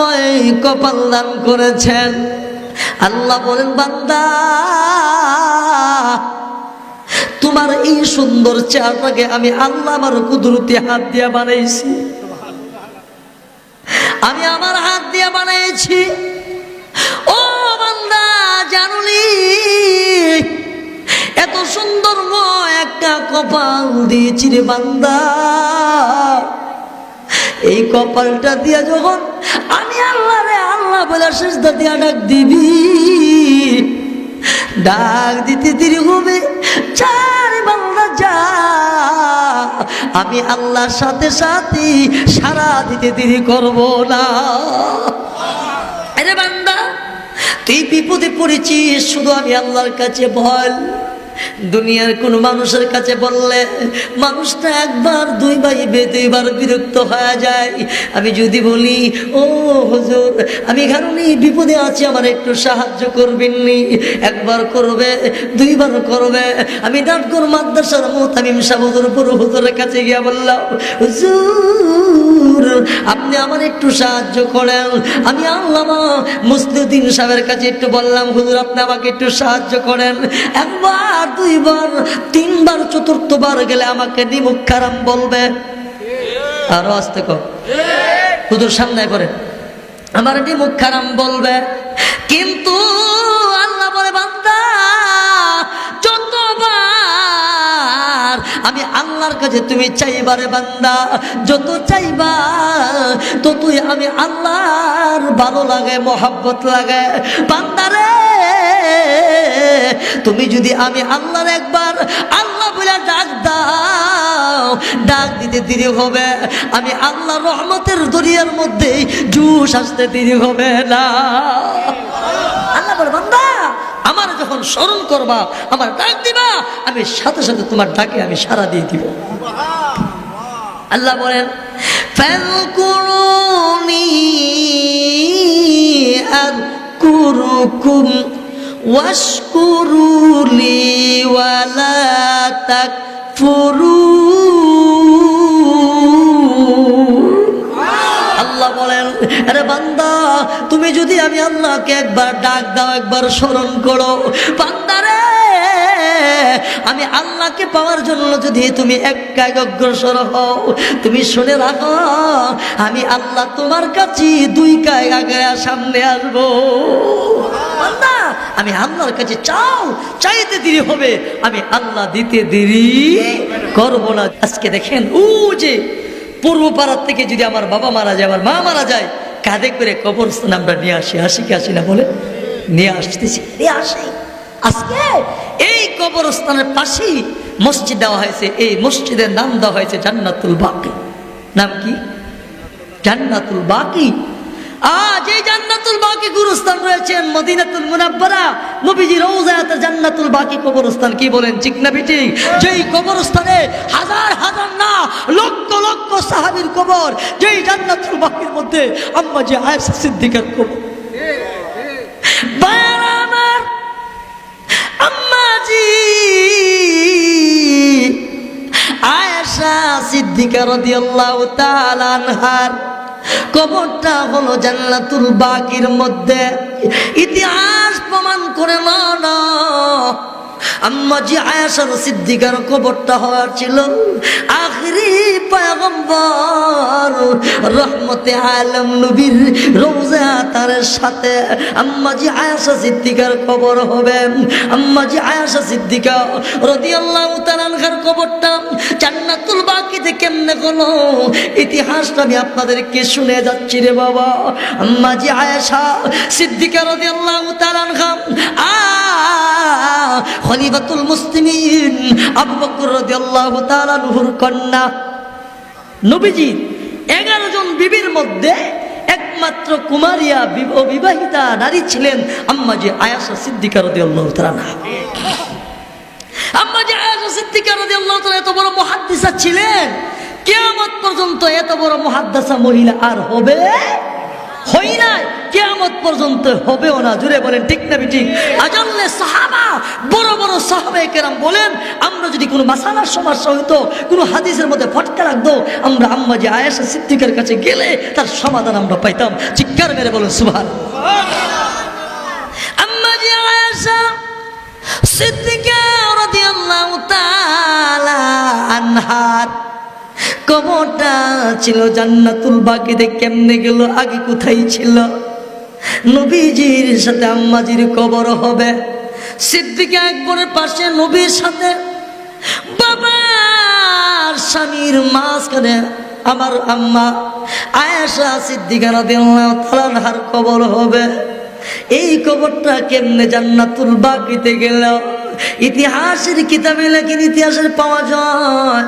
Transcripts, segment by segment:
ময় কপাল দান করেছেন। আল্লাহ বলেন, বান্দা, তোমার এই সুন্দর চেহারাটাকে আমি আল্লাহ আমার কুদরতি হাত দিয়ে বানাইছি। আমি আমার হাত দিয়ে বানাইছি। ও বান্দা জানুলি এত সুন্দর একটা কপাল দিয়েছি রে বান্দা। কপালটা দিয়া যখন আমি আল্লাহ রে আল্লাহ বলে শেষদা দিয়া ডাক দিবি, ডাক দিতে দেরি হবে যা, আমি আল্লাহর সাথে সাথে সারা দিতে দিদি করব না। আরে বান্দা, তুই বিপদে পড়েছিস, শুধু আমি আল্লাহর কাছে বল। দুনিয়ার কোন মানুষের কাছে বললে, মানুষটা একবার, দুই ভাইবে দুইবার বিরক্ত হয়ে যায়। আমি যদি বলি, ও হুজুর, আমি কারণে বিপদে আছি, আমার একটু সাহায্য করবেননি একবার করবে দুইবার করবে। আমি নাটকর মাদ্রাসার মোতামিম সাবুদুর পুরো হুজুরের কাছে গিয়ে বললাম, হুজুর আপনি আমার একটু সাহায্য করেন। আমি আল্লামা মুসলিউদ্দিন সাহেবের কাছে একটু বললাম, হুজুর, আপনি আমাকে একটু সাহায্য করেন। একবার, দুইবার, তিনবার, চতুর্থবার গেলে আমাকে নিমুখ খারাম বলবে। আরও আসতে হুজুর, সামনে করে আমার নিমুখ খারাম বলবে। কিন্তু আমি আল্লাহর কাছে তুমি চাইবারে বান্দা, যত চাইবা ততই আমি আল্লাহর ভালো লাগে, মহাব্বত লাগে। বান্দারে তুমি যদি আমি আল্লাহর একবার, আল্লাহ বলে ডাক দাও, ডাক দিতে দেরি হবে। আমি আল্লাহ রহমতের দরিয়ার মধ্যেই জুস আসতে দেরি হবে না। আল্লাহ বলে, বান্দা আমার যখন স্মরণ করবা, আমার ডাক দিবা, আমি সাথে সাথে তোমার ডাকে আমি সারা দিয়ে দিব। আল্লাহ বলেন ওয়াশকুরুলি ওয়ালা তাকফুরুন। আল্লাহ বলেন, আরে বান্দা, তুমি যদি আমি আল্লাহকে একবার ডাক দাও, একবার স্মরণ করো বান্দারে আমি আল্লাহকে পাওয়ার জন্য যদি তুমি এক কায় অগ্রসর হও, তুমি শুনে রাখো, আমি আল্লাহ তোমার কাছে দুই কায় আগে সামনে আসব। বান্দা, আমি আল্লাহর কাছে চাও, চাইতে দেরি হবে, আমি আল্লাহ দিতে দেরি করব না। আজকে দেখেন, ও যে পূর্ব পাড়ার থেকে যদি আমার বাবা মারা যায়, আমার মা মারা যায়, কাঁধে করে কবরস্থান আমরা নিয়ে আসি। আসি কি আসি না বলে নিয়ে আসতেছি। নিয়ে আসি। আজকে এই কবরস্থানের পাশেই মসজিদ দেওয়া হয়েছে। এই মসজিদের নাম দেওয়া হয়েছে জান্নাতুল বাকি। নাম কি? জান্নাতুল বাকি। আজ এই জান্নাতুল বাকি গুরুস্থান রয়েছেন মদিনাতুল মুনাব্বারা। নবীজি রওজায়াতে জান্নাতুল বাকি কবরস্থান। কি বলেন, ঠিক না বিটি? যেই কবরস্থানে হাজার হাজার না, লক্ষ লক্ষ সাহাবীর কবর, যেই জান্নাতুল বাকির মধ্যে আম্মা যে আয়েশা সিদ্দিকার কবর। আয়েশা সিদ্দিকা রাদিয়াল্লাহু তাআলা আনহার। কবরটা হলো জান্নাতুল বাকির মধ্যে। ইতিহাস প্রমাণ করে না আয়াসার সিদ্দিকার কবরটা হওয়ার ছিল আখরি পয়গম্বর। রহমতে আলম নবীর রোজা তার সাথে। আয়াসা সিদ্দিকার কবর হবে। আম্মা জি আয়াসা সিদ্দিকা রাদিয়াল্লাহু তাআলার কবরটা জান্নাতুল বাকিতে কেমনে হলো ইতিহাসটা আমি আপনাদেরকে শুনে যাচ্ছি রে বাবা। আম্মা জি আয়েশা সিদ্দিকা রাদিয়াল্লাহু তাআলা আ, খলিফাতুল মুসলিমিন আবু বকর রাদিয়াল্লাহু তাআলা নুহুর কন্যা। নবীজি, এগারো জন বিবির মধ্যে একমাত্র কুমারিয়া বিব- অবিবাহিতা নারী ছিলেন আম্মা জি আয়াসা সিদ্দিকা রাদিয়াল্লাহু তাআলা আম্মা আয়েশা সিদ্দিকা রাদিয়াল্লাহু তাআলা এত বড় মুহাদ্দিসা ছিলেন, কিয়ামত পর্যন্ত এত বড় মুহাদ্দিসা মহিলা আর হবে হই নাই। কেয়ামত পর্যন্ত হবেও না। জুড়ে বলেন, ঠিক না ঠিক আজন্নে সাহাবা, বড় বড় সাহাবে কেরাম বলেন, আমরা যদি কোনো মাসালার সমস্যা হইতো, কোনো হাদিসের মধ্যে ফটকা রাখতো আমরা আম্মা যে আয়েশা সিদ্দিকের কাছে গেলে তার সমাধান আমরা পাইতাম। চিৎকার মেরে বলেন সুভান আম্মা যে আয়েশা আনহার কবরটা ছিল জান্নাতুল বাকিতে কেমনে গেল, আগে কোথায় ছিল? নবীজির সাথে আম্মাজির কবর হবে। সিদ্দিকা একবারের পাশে, নবীর সাথে। বাবার স্বামীর মাঝখানে আমার আম্মা আয়েশা সিদ্দিকা রাদিয়াল্লাহু তাআলার কবর হবে। এই কবরটা কেমনে জান্নাতুল বাকিতে গেল? ইতিহাসের কিতাবে লেখেন, ইতিহাসের পাওয়া যায়।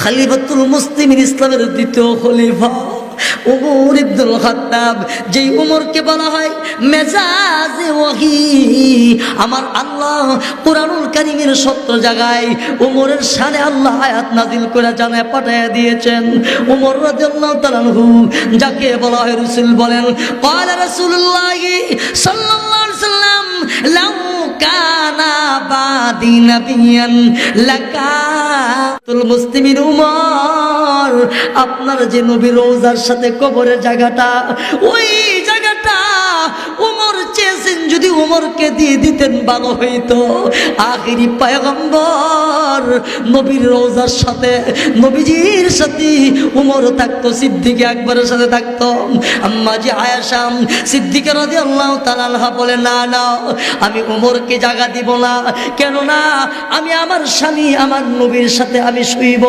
খালিফাতুল মুসলিম ইসলামের দ্বিতীয় খলিফা। উমর ইবদুল খাত্তাব, যেই উমরকে বলা হয় মেজাজে ওহি আমার আল্লাহ কোরআনুল কারিমের সত্য জাগায় উমরের সানে আল্লাহ আয়াত নাজিল করে জানায়, পাঠায় দিয়েছেন। উমর রাদিয়াল্লাহু তাআলাহু যাকে বলা হয় রাসূল বলেন, ক্বালা রাসূলুল্লাহ সাল্লাল্লাহু বাদি আপনার যে নবী রোজার সাথে কবরের জায়গাটা ওই জায়গাটা উমরকে দিয়ে দিতেন ভালো হইতো। আখিরি পায়গম্বর নবীর রোজার সাথে, নবীজির সাথে উমর থাকতো, সিদ্দিকে একবারের সাথে থাকতো। আম্মা যে আয়াসাম সিদ্দিকে রাজি আল্লাহ তালাহা বলে, না না, আমি উমরকে জায়গা দিব না। কেননা আমি আমার স্বামী, আমার নবীর সাথে আমি শুইব।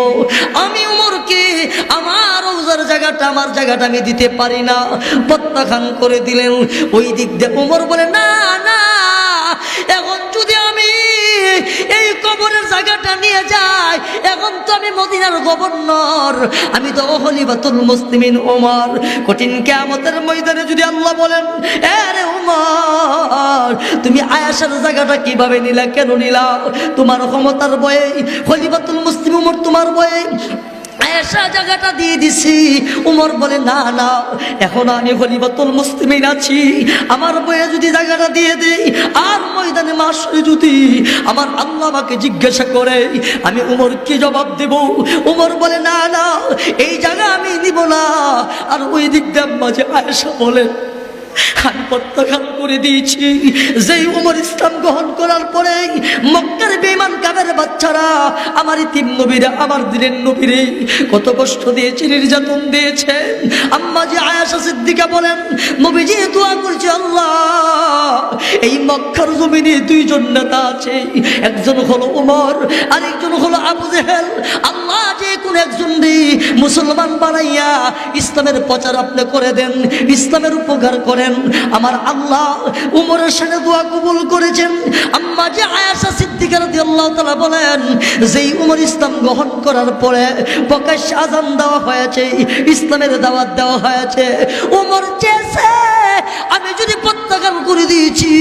আমি উমরকে আমার রোজার জায়গাটা, আমার জায়গাটা আমি দিতে পারি না। প্রত্যাখ্যান করে দিলেন। ওই দিক দিয়ে উমর বলে, না না জায়গাটা নিয়ে যায় এখন তো আমি মদিনার গভর্নর। আমি তো হলিবাতুল মুসলিমিন ওমর কঠিন কেয়ামতের ময়দানে যদি আল্লাহ বলেন, আরে ওমর তুমি আয়াসার জায়গাটা কীভাবে নিলা, কেন নিলা? তোমার ক্ষমতার বয়ে হলিবাতুল মুসলিম ওমর তোমার বয়ে আয়েশা জায়গাটা দিয়ে দিছি। উমর বলে, না না, এখন আমি হলিবাতুল মুসলিমিন আছি। আমার বইয়ে যদি জায়গাটা দিয়ে দেই, আর ময়দানে মাসে যদি আমার আল্লাহ আমাকে জিজ্ঞাসা করে, আমি উমর কি জবাব দেব। উমর বলে, না না, এই জায়গা আমি নিব না। আর ওই দিক দিয়ে মাঝে আয়েশা বলেন আমি প্রত্যাখ্যান করে দিয়েছি। যেই উমর ইসলাম গ্রহণ করার পরে মক্কার বেমান কাবের বাচ্চারা, আমার ইতিম নবীরা, আমার দিনের নবীরে কত কষ্ট দিয়েছে, নির্যাতন দিয়েছেন আম্মা যে আয়াসা সিদ্দিকা বলেন, নবীজি দোয়া করছে, আল্লাহ, এই মক্কার জমিনে দুইজন নেতা আছে। একজন হলো উমর, আরেকজন হলো আবু জেহেল। আল্লাহ যে কোন একজন মুসলমান বানাইয়া ইসলামের প্রচার আপনি করে দেন, ইসলামের উপকার করেন। আমার আল্লাহ উমরের সাথে দোয়া কবুল করেছেন। আম্মা যে আয়াসা সিদ্দিকার আল্লাহ তালা বলেন, যেই উমর ইসলাম গ্রহণ করার পরে প্রকাশ্য আজান দেওয়া হয়েছে, ইসলামের দাওয়াত দেওয়া হয়েছে, উমর চেয়েছে, আমি যদি প্রত্যাখ্যান করে দিয়েছি,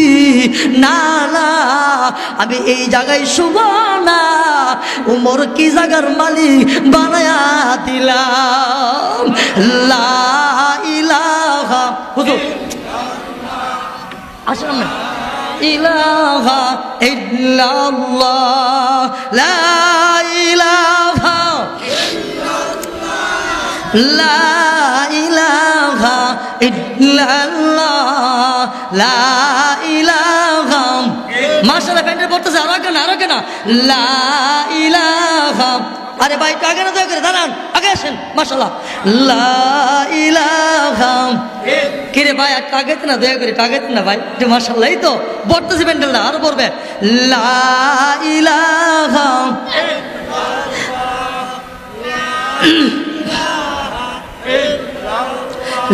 না না, আমি এই জায়গায় শুভ না। উমর কি জায়গার মালিক? বানায়া দিলাম, লা ইলাহা হুজুর আসেন না। ইলাহা ইল্লাল্লাহ, লা ইলাহা লা ইলাহা ইল্লাল্লাহ, লা ইলাহা। মাশাআল্লাহ প্যান্ডেল পড়তেছে আরও কেন আরও কেন? লা ইলাহা। আরে ভাই আগে না দয়া করে দাঁড়ান আসেন ইলাহা কিরে ভাই একটু আগে না, দয়া করে আগে না ভাই। মাশাআল্লাহ, এই তো পড়তেছে প্যান্ডেলটা আরও পড়বে। ইলাহা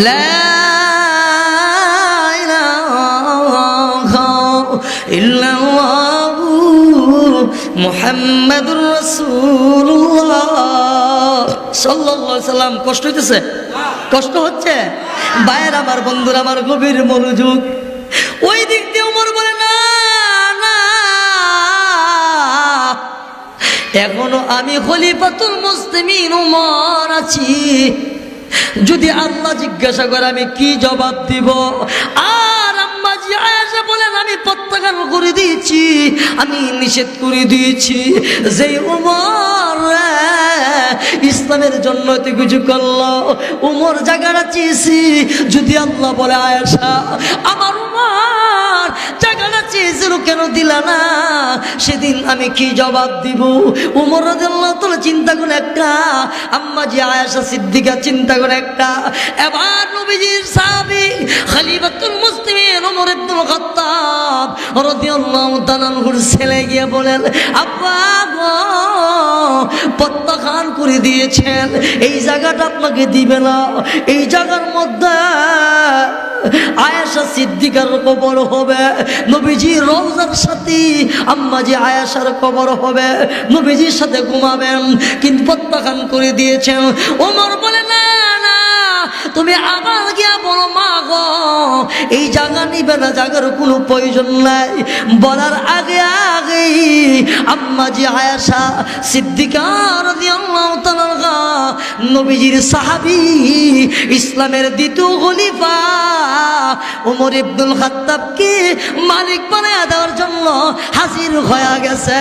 لا সাল্লা সাল্লাম, কষ্ট হইতেছে? কষ্ট হচ্ছে? বায়ের আমার, বন্ধুর আমার গভীর মনোযোগ। ওই দিক দিয়ে উমর বলে না। এখনও আমি খলিফাতুল মুসলিমিন উমর আছি। যদি আল্লাহ জিজ্ঞাসা করে, আমি কি জবাব দিব? আর আমি করে দিয়েছি, আমি নিষেধ করে দিয়েছি। যে উমর ইসলামের জন্য কিছু করল, উমর জায়গাটা চেয়েছি। যদি আল্লাহ বলে আয়সা আমার উমর জায়গাটা চেয়েছিল কেন দিলা না? সেদিন আমি কি জবাব দিব? উমর তাআলা চিন্তা করে একটা, আম্মা জি আয়েশা সিদ্দিকা চিন্তা করে একটা। এবার নবীজির সাহাবী খলিফাতুল মুসলিমিন ওমর ইবনুল খাত্তাব রাদিয়াল্লাহু তাআলার ছেলে গিয়ে বলেন, আব্বা গো, প্রত্যাখ্যান করে দিয়েছেন। এই জায়গাটা আপনাকে দিবে না। এই জায়গার মধ্যে আয়েশা সিদ্দিকার কবর হবে, নবীজি রওজার সাথে, আম্মাজি আয়াসার কবর হবে, নবীজির সাথে ঘুমাবেন, কিন্তু প্রত্যাখ্যান করে দিয়েছেন। ওমর বলে, না না তুমি আবার গিয়া বলো, মা গো, এই জায়গা নিবে না জায়গার কোনো প্রয়োজন নাই। বলার আগে আগেই আম্মাজি আয়েশা সিদ্দিকার রাদিয়াল্লাহু তাআলা নবীজির সাহাবী ইসলামের দ্বিতীয় খলিফা ওমর ইবনুল খাত্তাবকে মালিক বানায় দেওয়ার জন্য হাজির হয়ে গেছে।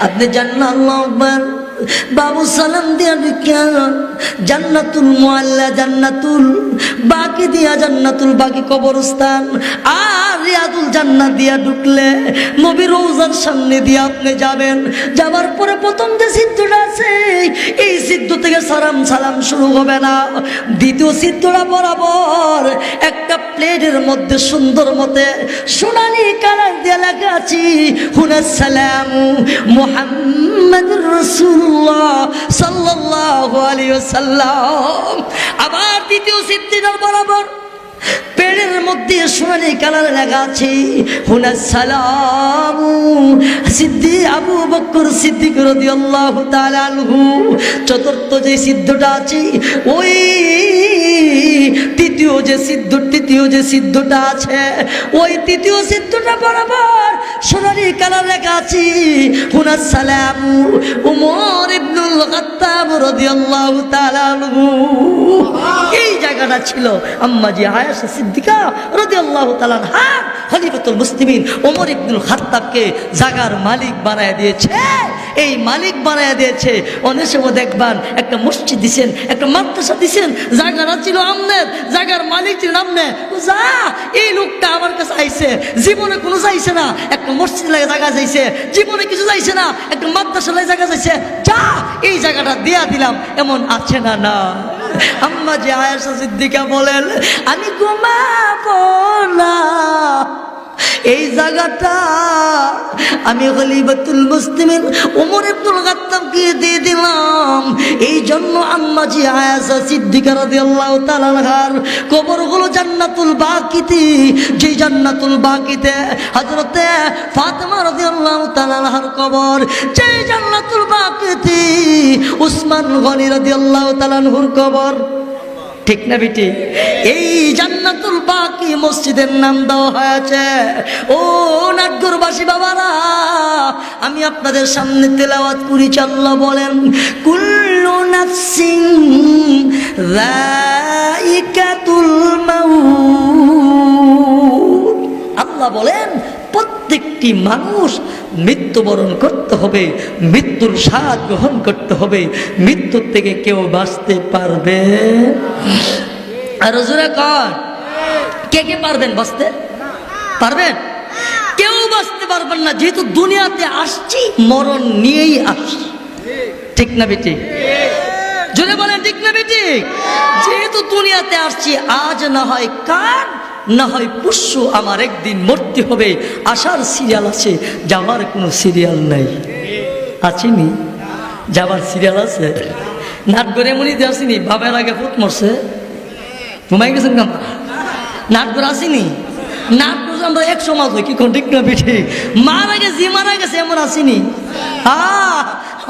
আপনি জান্নাত আল্লাহু আকবার বাবু সালাম দিয়া ঢুকিয়া জান্নাতুল মোয়াল্লা জান্নাতুল বাকি দিয়া জান্নাতুল বাকি কবরস্থান। আর রিয়াদুল জান্নাত দিয়া ঢুকলে নবী রোজার সামনে দিয়ে আপনি যাবেন। যাবার পরে প্রথম যে সিদ্ধটা আছে, এই সিদ্ধ থেকে সালাম সালাম শুরু হবে না। দ্বিতীয় সিদ্ধটা বরাবর একটা প্লেটের মধ্যে সুন্দর মতে সোনালি কালার দিয়ে লেখা আছে হুনাস সালাম মোহাম্মদ রসুল্লাহ সাল্লাল্লাহু আলাইহি ওয়াসাল্লাম। আবার দ্বিতীয় বরাবর পেড়ের মধ্যে সোনালি কালার লেখা আছে। সালাম। সিদ্ধি আবু সিদ্দিক চতুর্থ যে সিদ্ধটা আছে, ওই তৃতীয় যে সিদ্ধ তৃতীয় যে সিদ্ধটা আছে, ওই তৃতীয় সিদ্ধটা বরাবর সোনালি কালার আছে হুনাস সালাম উমর ইবনুল খাত্তাব রাদিয়াল্লাহু তাআলা আনহু। জায়গাটা ছিল আম্মাজি আয়েশা সিদ্দিকা রাদিয়াল্লাহু তাআলা আনহা খলিফাতুল মুসলিমিন ওমর ইবনুল খাত্তাবকে জাগার মালিক বানায় দিয়েছে। এই মালিক বানায় দিয়েছে। অনেক সময় দেখবান একটা মসজিদ দিছেন, একটা মাদ্রাসা দিছেন জায়গাটা ছিল আমনের জায়গার মালিক ছিলেন আমনে। যা, এই লোকটা আমার কাছে আইছে। জীবনে কোনো যাইছে না। একটা মসজিদ লাগে জায়গা যাইছে। জীবনে কিছু যাইছে না। একটা মাদ্রাসা লাগে জায়গা যাইছে। যা, এই জায়গাটা দিয়া দিলাম। এমন আছে না না আম্মা যে আয়েশা সিদ্দিকা বলেন, আমি ঘুমাবো না। এই জায়গাটা আমি খলিফাতুল মুসলিমিন ওমর ইবনুল খাত্তাবকে দিয়ে দিলাম। এই জন্য আম্মাজি আয়েশা সিদ্দিকা রাদিয়াল্লাহু কবর হলো জান্নাতুল বাকিতে যে জান্নাতুল বাকিতে হযরতে ফাতেমা রাদিয়াল্লাহু তাআলা আনহার কবর যে জান্নাতুল বাকিতে উসমান গনি রাদিয়াল্লাহু তাআলা আনহুর কবর। ঠিক না বেটি? এই জান্নাতুল বাকি মসজিদের নাম দেওয়া হয়েছে। ও নাটগরবাসী বাবারা, আমি আপনাদের সামনে তেলাওয়াত করি, চাল্লা বলেন, কুল্লু নাফসিং রাইকাতুল মাউত। আল্লাহ বলেন, প্রত্যেকটি মানুষ মৃত্যুবরণ করতে হবে, মৃত্যুর স্বাদ গ্রহণ করতে হবে। মৃত্যুর থেকে কেউ বাঁচতে পারবে? আর কে কে পারবেন বাঁচতে? পারবেন? কেউ বাঁচতে পারবেন না, যেহেতু দুনিয়াতে আসছি, মরণ নিয়েই আসছি। ঠিক না বেটি? জোরে বলেন, ঠিক না বেটি? যেহেতু দুনিয়াতে আসছি, আজ না হয় কার না হয় পুষ্য আমার একদিন মরতে হবে। আসার সিরিয়াল আছে যাওয়ার কোনো সিরিয়াল নাই। আছেনি? যাবার সিরিয়াল আছে? নাট করে এমনই আসিনি? বাবার আগে ফুট মরছে? ঘুমাই গেছেন কেমন নাট করে আসিনি? নাট করে আমরা এক সমাজ হই, কি কোন ঠিক না, বেঠি? মারা গেছে মারা গেছে, এমন আসিনি।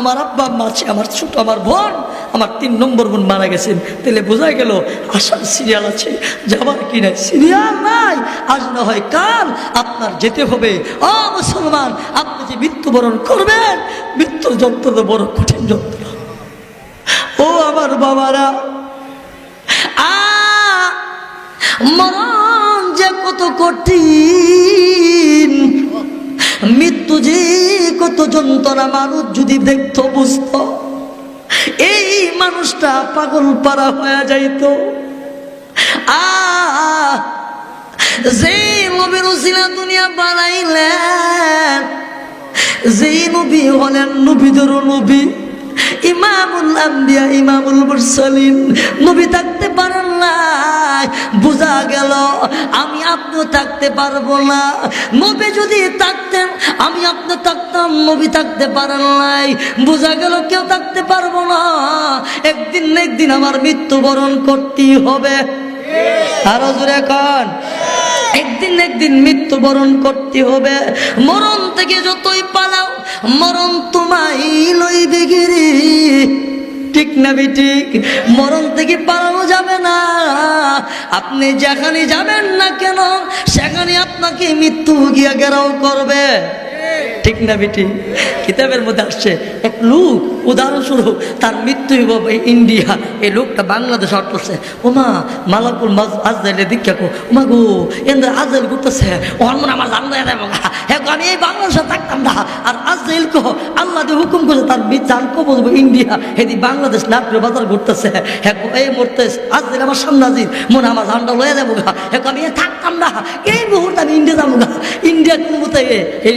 আমার আব্বা, আম্মা আছে, আমার ছোট, আমার বোন, আমার তিন নম্বর বোন মারা গেছেন তাহলে বোঝা গেল আসার সিরিয়াল আছে, যাবার কি নাই। সিরিয়াল নাই, আজ না হয় কাল আপনার যেতে হবে। ও মুসলমান, আপনি যে মৃত্যুবরণ করবেন, মৃত্যুর যন্ত্রণা বড় কঠিন যন্ত্র ও আমার বাবারা মরণ যে কত কঠিন। মৃত্যু যে কত যন্ত্রণা মানুষ যদি দেখত, বুঝত। এই মানুষটা পাগল পারা হয়ে যাইত। আ যে নবীর দুনিয়া যেই নবী হলেন নবীদের নবী। ইমামুল আম্বিয়া, ইমামুল মুরসালিন। নবী থাকতে পারেন নাই, বোঝা গেল আমি আপনিও থাকতে পারব না। নবী যদি থাকতেন, আমি আপনি থাকতাম, নবী থাকতে পারেন নাই, বোঝা গেল কেউ থাকতে পারব না। একদিন না একদিন আমার মৃত্যুবরণ করতেই হবে। আরও জোরে কন। একদিন একদিন মৃত্যুবরণ করতে হবে। মরণ থেকে যতই পালাও মরণ তোমায় লইবে গিরি। ঠিক না ঠিক মরণ থেকে পালানো যাবে না। আপনি যেখানে যাবেন না কেন, সেখানে আপনাকে মৃত্যু গিয়া গেরাও করবে। ঠিক না বেটি? কিতাবের মধ্যে আসছে, এক লোক, উদাহরণস্বরূপ, তার মৃত্যু ইন্ডিয়া, এই লোকটা বাংলাদেশ আট করছে ওমা, মালাকুল আজদাইলে দীক্ষা কো, ওমা গো এন্দ্র আজদাইল করতেছে ওর মনে আমার জান দেয় দেবো হ্যাঁ আমি এই বাংলাদেশে থাকতাম না। আর আজদাইল কো, আল্লাহ হুকুম করছে, তার জান কো বলব ইন্ডিয়া, হেদি বাংলাদেশ নাট্য বাজার ঘুরতেছে। হ্যাঁ এই মুহূর্তে আজদাইল আমার সামনে মনে আমার জানটা লয়ে যাব গা। হ্যাঁ আমি থাকতাম না। এই মুহূর্তে আমি ইন্ডিয়া যাব গা। ইন্ডিয়া কোন মতো এই